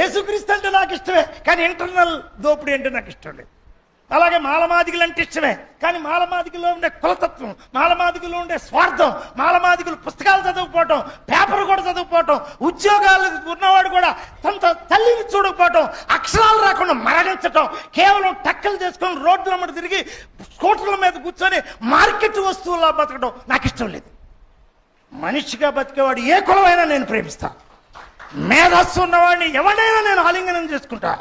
యేసుక్రీస్తు అంటే నాకు ఇష్టమే కానీ ఇంటర్నల్ దోపిడీ అంటే నాకు ఇష్టం లేదు. అలాగే మాలమాదిగులు అంటే ఇష్టమే కానీ మాలమాదిగులో ఉండే కులతత్వం మాలమాదిగులో ఉండే స్వార్థం మాలమాదిగులు పుస్తకాలు చదువుకోవటం పేపర్ కూడా చదువుకోవటం ఉద్యోగాలు ఉన్నవాడు కూడా తన తల్లిని చూడకపోవటం అక్షరాలు రాకుండా మరణించటం కేవలం టక్కలు చేసుకొని రోడ్ల మీద తిరిగి స్కూటర్ల మీద కూర్చొని మార్కెట్ వస్తువులా బతకడం నాకు ఇష్టం లేదు. మనిషిగా బతికేవాడు ఏ కులమైనా నేను ప్రేమిస్తాను మేధస్సు ఉన్నవాడిని ఎవడైనా నేను ఆలింగనం చేసుకుంటా.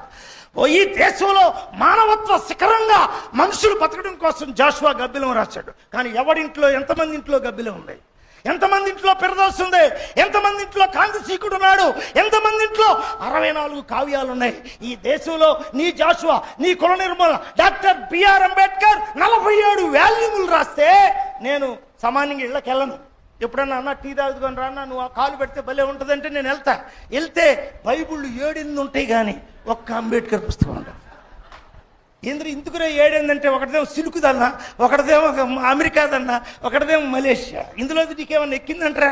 ఓ ఈ దేశంలో మానవత్వ శిఖరంగా మనుషులు బతకడం కోసం జాషువా గబ్బిలం రాశాడు. కానీ ఎవడింట్లో ఎంతమంది ఇంట్లో గబ్బిలం ఉంది? ఎంతమంది ఇంట్లో పిరదోసు ఉంది? ఎంతమంది ఇంట్లో కాంతిశీకుడు ఉన్నాడు? ఎంతమంది ఇంట్లో అరవై నాలుగు కావ్యాలు ఉన్నాయి ఈ దేశంలో నీ జాషువా నీ కుల నిర్మూలన డాక్టర్ బిఆర్ అంబేద్కర్ నలభై ఏడు వాల్యూములు రాస్తే నేను సామాన్యంగా ఇళ్ళకెళ్ళను. ఎప్పుడన్నా అన్న టీ తాగుదుకొని రాన్నా నువ్వు ఆ కాలు పెడితే భలే ఉంటుందంటే నేను వెళ్తా. వెళ్తే బైబుళ్ళు ఏడింది ఉంటాయి కానీ ఒక్క అంబేద్కర్ పుస్తకం ఉండదు. ఎందుకు ఇందుకునే ఏడేందంటే ఒకటిదేమో సిలుకుదన్నా ఒకటిదేమో అమెరికాదన్నా ఒకటిదేమో మలేషియా. ఇందులో నీకేమన్నా ఎక్కిందంటరా?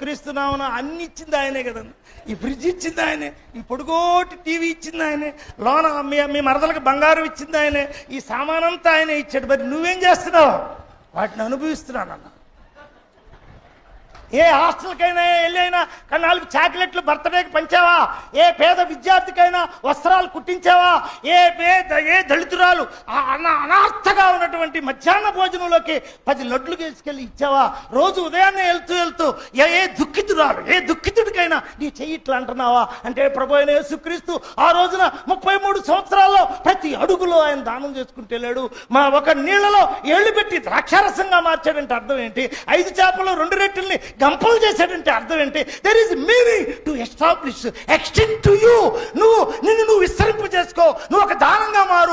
క్రీస్తున్నామన్నా అన్ని ఇచ్చింది ఆయనే కదండి. ఈ ఫ్రిడ్జ్ ఇచ్చింది ఆయనే ఈ పొడుగోటి టీవీ ఇచ్చింది ఆయనే లోన మీ మీ మరదలకు బంగారం ఇచ్చింది ఆయనే ఈ సామానంతా ఆయనే ఇచ్చాడు. మరి నువ్వేం చేస్తున్నావు? వాటిని అనుభవిస్తున్నానన్నా. ఏ హాస్టల్కైనా వెళ్ళైనా కానీ నాలుగు చాక్లెట్లు బర్త్డేకి పంచావా? ఏ పేద విద్యార్థికైనా వస్త్రాలు కుట్టించావా? ఏ పేద ఏ దళితురాలు ఆ అనార్థగా ఉన్నటువంటి మధ్యాహ్న భోజనంలోకి పది లడ్లు తీసుకెళ్ళి ఇచ్చావా? రోజు ఉదయాన్నే వెళ్తూ వెళ్తూ ఏ ఏ దుఃఖితురాలు ఏ దుఃఖితుడికైనా నీ చెయ్యి ఇట్లా అంటున్నావా? అంటే ప్రభు అయిన యేసుక్రీస్తు ఆ రోజున ముప్పై మూడు సంవత్సరాల్లో ప్రతి అడుగులో ఆయన దానం చేసుకుంటే వెళ్ళాడు. మా ఒక నీళ్ళలో ఏళ్ళు పెట్టి ద్రాక్షారసంగా మార్చాడంటే అర్థం ఏంటి? ఐదు చేపలు రెండు రెట్టుల్ని గంపలు చేశాడంటే అర్థం ఏంటి? There is meaning to establish extend to you నువ్వు నిన్ను నువ్వు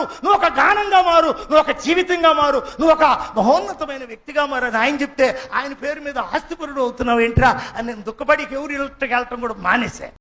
మారు. నువ్వు ఒక గానంగా మారు. నువ్వు ఒక జీవితంగా మారు. నువ్వు ఒక మహోన్నతమైన వ్యక్తిగా మారు అని ఆయన చెప్తే ఆయన పేరు మీద ఆస్తిపరుడు అవుతున్నావు ఏంట్రా అని నేను దుఃఖపడి ఎవరు వెళ్ళటం కూడా మానేసే